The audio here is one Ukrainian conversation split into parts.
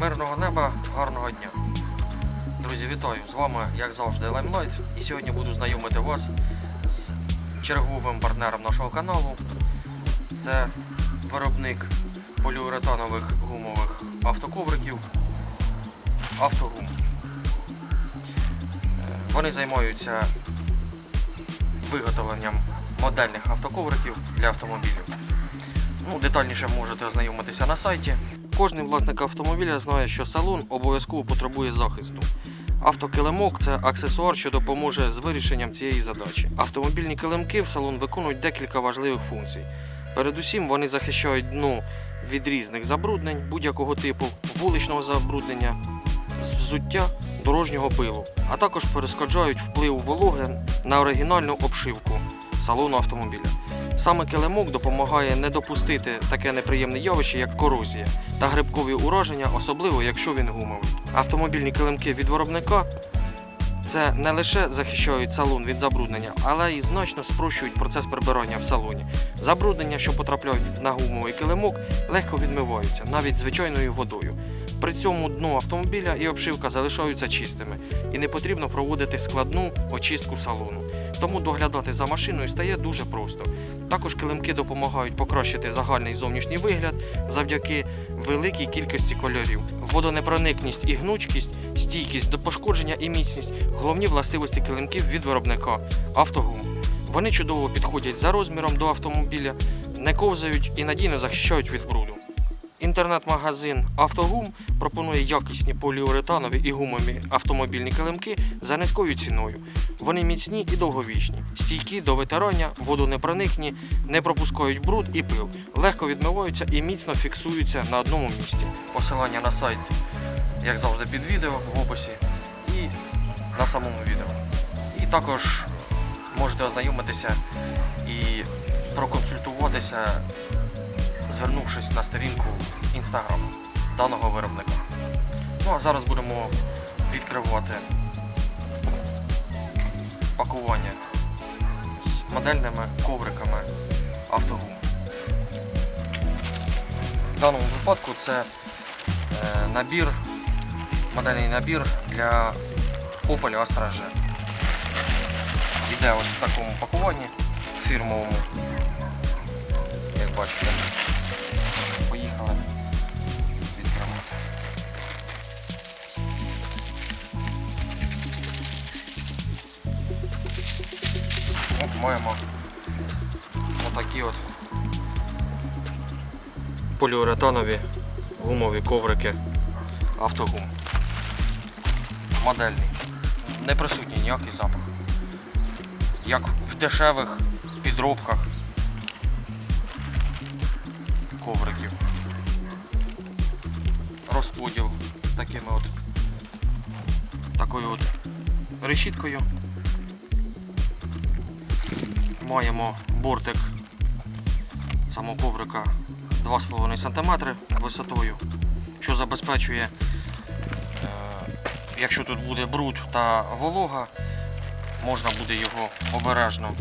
Мирного неба, гарного дня. Друзі, вітаю! З вами, як завжди, Limelight. І сьогодні буду знайомити вас з черговим партнером нашого каналу. Це виробник поліуретанових гумових автоковриків Автогум. Е, Вони займаються виготовленням модельних автоковриків для автомобілів. Ну, детальніше можете ознайомитися на сайті. Кожний власник автомобіля знає, що салон обов'язково потребує захисту. Автокилимок це аксесуар, що допоможе з вирішенням цієї задачі. Автомобільні килимки в салон виконують декілька важливих функцій. Передусім вони захищають дно від різних забруднень будь-якого типу, вуличного забруднення, взуття, дорожнього пилу, а також перешкоджають вплив вологи на оригінальну обшивку салону автомобіля. Саме килимок допомагає не допустити таке неприємне явище, як корозія та грибкові ураження, особливо якщо він гумовий. Автомобільні килимки від виробника це не лише захищають салон від забруднення, але й значно спрощують процес прибирання в салоні. Забруднення, що потрапляють на гумовий килимок, легко відмиваються навіть звичайною водою. При цьому дно автомобіля і обшивка залишаються чистими, і не потрібно проводити складну очистку салону. Тому доглядати за машиною стає дуже просто. Також килимки допомагають покращити загальний зовнішній вигляд завдяки великій кількості кольорів. Водонепроникність і гнучкість, стійкість до пошкодження і міцність головні властивості килимків від виробника Автогум. Вони чудово підходять за розміром до автомобіля, не ковзають і надійно захищають від бруду. Інтернет-магазин Автогум пропонує якісні поліуретанові і гумові автомобільні килимки за низькою ціною. Вони міцні і довговічні, стійкі до витирання, водонепроникні, не пропускають бруд і пил, легко відмиваються і міцно фіксуються на одному місці. Посилання на сайт, як завжди, під відео в описі на самому відео. І також можете ознайомитися і проконсультуватися звернувшись на сторінку Instagram даного виробника. Ну а зараз будемо відкривати пакування з модельними ковриками автогум. В даному випадку це е, набір, модельний набір для Astra G. Іде ось в такому пакуванні фірмовому, як бачите. Поїхали. Відкривати. От маємо отакі от поліуретанові гумові коврики автогум. Модельний. Не присутній ніякий запах. Як в дешевих підробках ковриків. Розподіл такими от такою от решіткою. Маємо бортик самого коврика 2,5 см висотою, що забезпечує, якщо тут буде бруд та волога, можна буде його обережно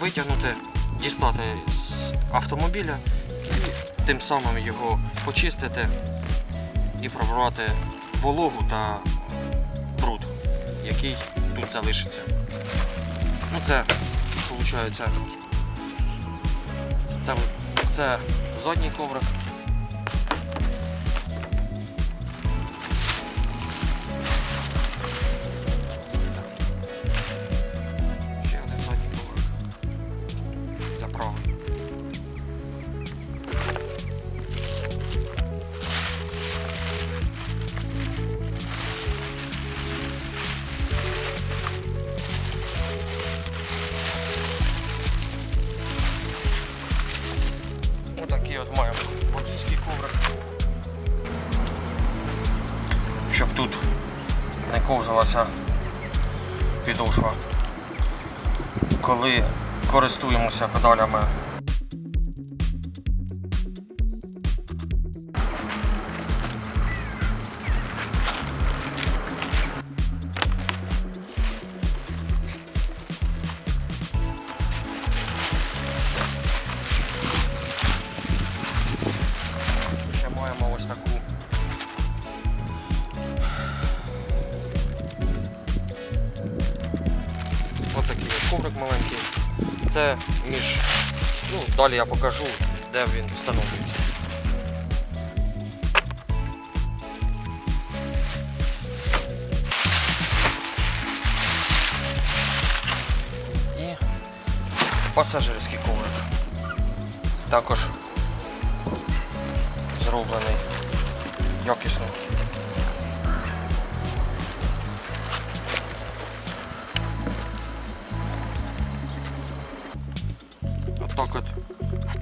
витягнути, дістати з автомобіля і тим самим його почистити і пробрати вологу та бруд, який тут залишиться. Ну це виходить. Це, це задній коврик. Не ковзалася підошва. Коли користуємося педалями маленький. Це між. Ну, далі я покажу, де він встановлюється. І пасажирський коврик. Також зроблений якісно.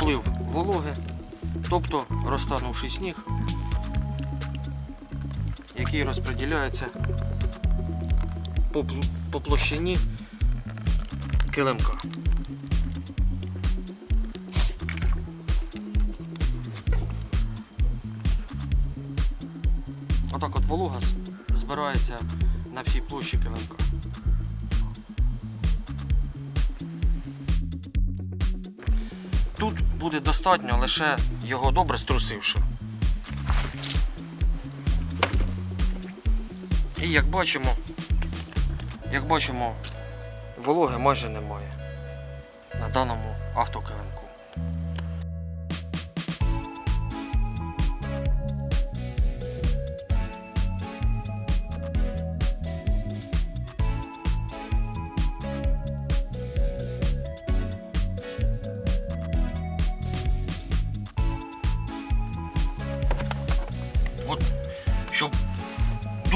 Вплив вологи, тобто розтанувший сніг, який розподіляється по, по площині килимка. Отак от волога збирається на всій площі килимка. Тут буде достатньо лише його добре струсивши. І як бачимо, як бачимо, вологи майже немає на даному автокилимку.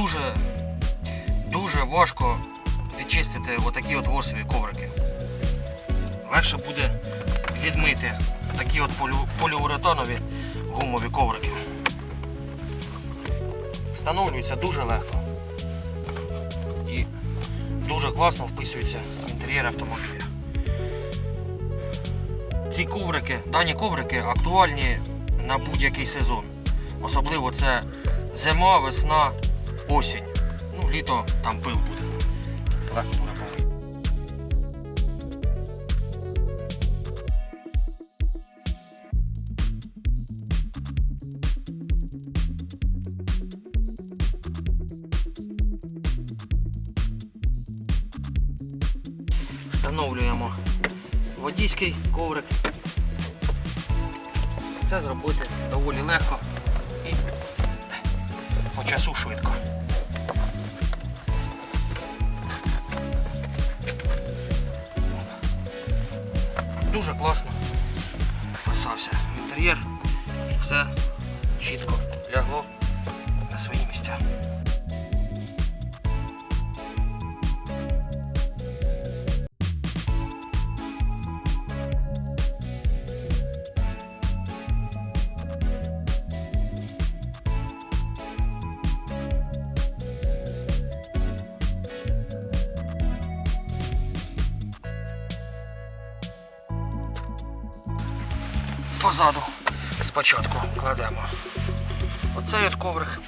Дуже дуже важко відчистити отакі от ворсові коврики. Легше буде відмити такі от поліуретанові гумові коврики. Встановлюються дуже легко і дуже класно вписуються в інтер'єр автомобіля. Ці коврики, дані коврики актуальні на будь-який сезон. Особливо це зима, весна, осінь. Ну, літо там пил буде. Легко буде помити. Встановлюємо водійський коврик. Це зробити доволі легко і по часу швидко. Дуже класно вписався інтер'єр. Все чітко лягло на свої місця. Позаду спочатку кладемо. Оцей от коврик.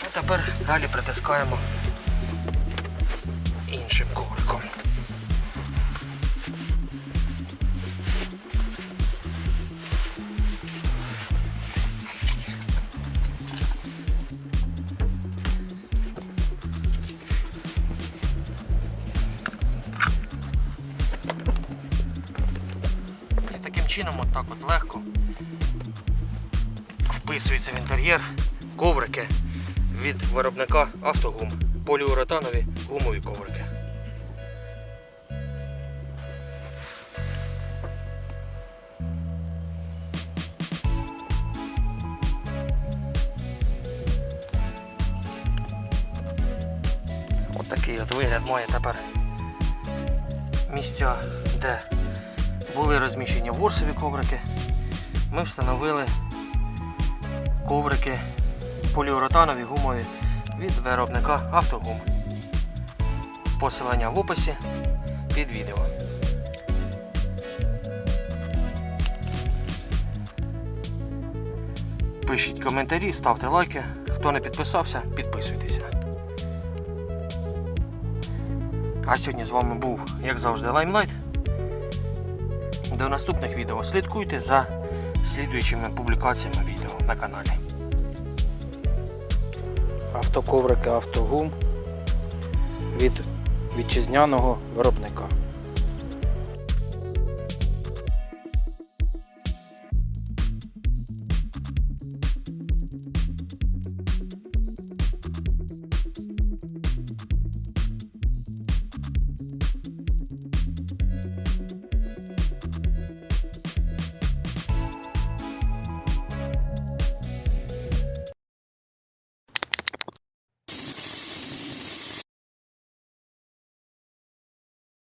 А тепер далі притискаємо іншим ковриком. Чином отак от легко вписується в інтер'єр коврики від виробника автогум. Поліуретанові гумові коврики. Отакий от вигляд має тепер місця, де були розміщені ворсові коврики. Ми встановили коврики поліуретанові гумові від виробника Автогум. Посилання в описі під відео. Пишіть коментарі, ставте лайки. Хто не підписався, підписуйтеся. А сьогодні з вами був, як завжди, Limelight. До наступних відео слідкуйте за слідуючими публікаціями відео на каналі. Автоковрики, автогум. від вітчизняного виробника.